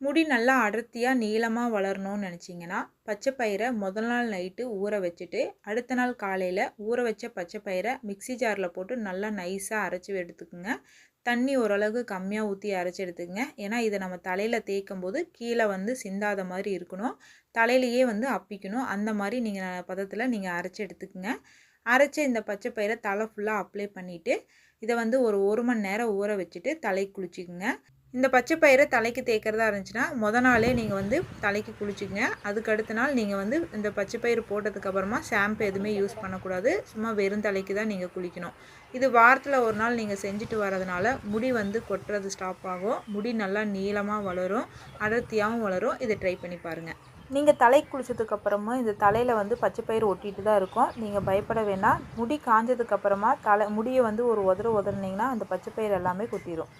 முடி நல்லா அடர்த்தியாக நீளமாக வளரணும்னு நினச்சிங்கன்னா பச்சை பயிரை முதல் நாள் நைட்டு ஊற வச்சுட்டு அடுத்த நாள் காலையில் ஊற வச்ச பச்சை பயிரை மிக்ஸி ஜாரில் போட்டு நல்லா நைஸாக அரைச்சி எடுத்துக்குங்க. தண்ணி ஓரளவுக்கு கம்மியாக ஊற்றி அரைச்சி எடுத்துக்கங்க. ஏன்னா இதை நம்ம தலையில் தேய்க்கும் போது கீழே வந்து சிந்தாத மாதிரி இருக்கணும். தலையிலையே வந்து அப்பிக்கணும். அந்த மாதிரி நீங்கள் பதத்தில் நீங்கள் அரைச்சி எடுத்துக்கோங்க. அரைச்ச இந்த பச்சை பயிரை தலை ஃபுல்லாக அப்ளை பண்ணிவிட்டு இதை வந்து ஒரு ஒரு மணி நேரம் ஊற வச்சுட்டு தலை குளிச்சிக்கோங்க. இந்த பச்சை பயிரை தலைக்கு தேய்க்கிறதா இருந்துச்சுன்னா முத நாளே நீங்கள் வந்து தலைக்கு குளிச்சுக்கங்க. அதுக்கு அடுத்த நாள் நீங்கள் வந்து இந்த பச்சை பயிறு போட்டதுக்கப்புறமா ஷாம்பு எதுவுமே யூஸ் பண்ணக்கூடாது. சும்மா வெறும் தலைக்கு தான் நீங்கள் குளிக்கணும். இது வாரத்தில் ஒரு நாள் நீங்கள் செஞ்சுட்டு வரதுனால முடி வந்து கொட்டுறது ஸ்டாப் ஆகும். முடி நல்லா நீளமாக வளரும். அடர்த்தியாகவும் வளரும். இதை ட்ரை பண்ணி பாருங்கள் நீங்கள் தலை குளிச்சதுக்கப்புறமும் இந்த தலையில் வந்து பச்சை பயிர் ஒட்டிட்டு தான் இருக்கும். நீங்கள் பயப்பட வேண்டாம். முடி காஞ்சதுக்கப்புறமா தலை முடியை வந்து ஒரு உதற உதறினீங்கன்னா அந்த பச்சை பயிர் எல்லாமே கொட்டிடும்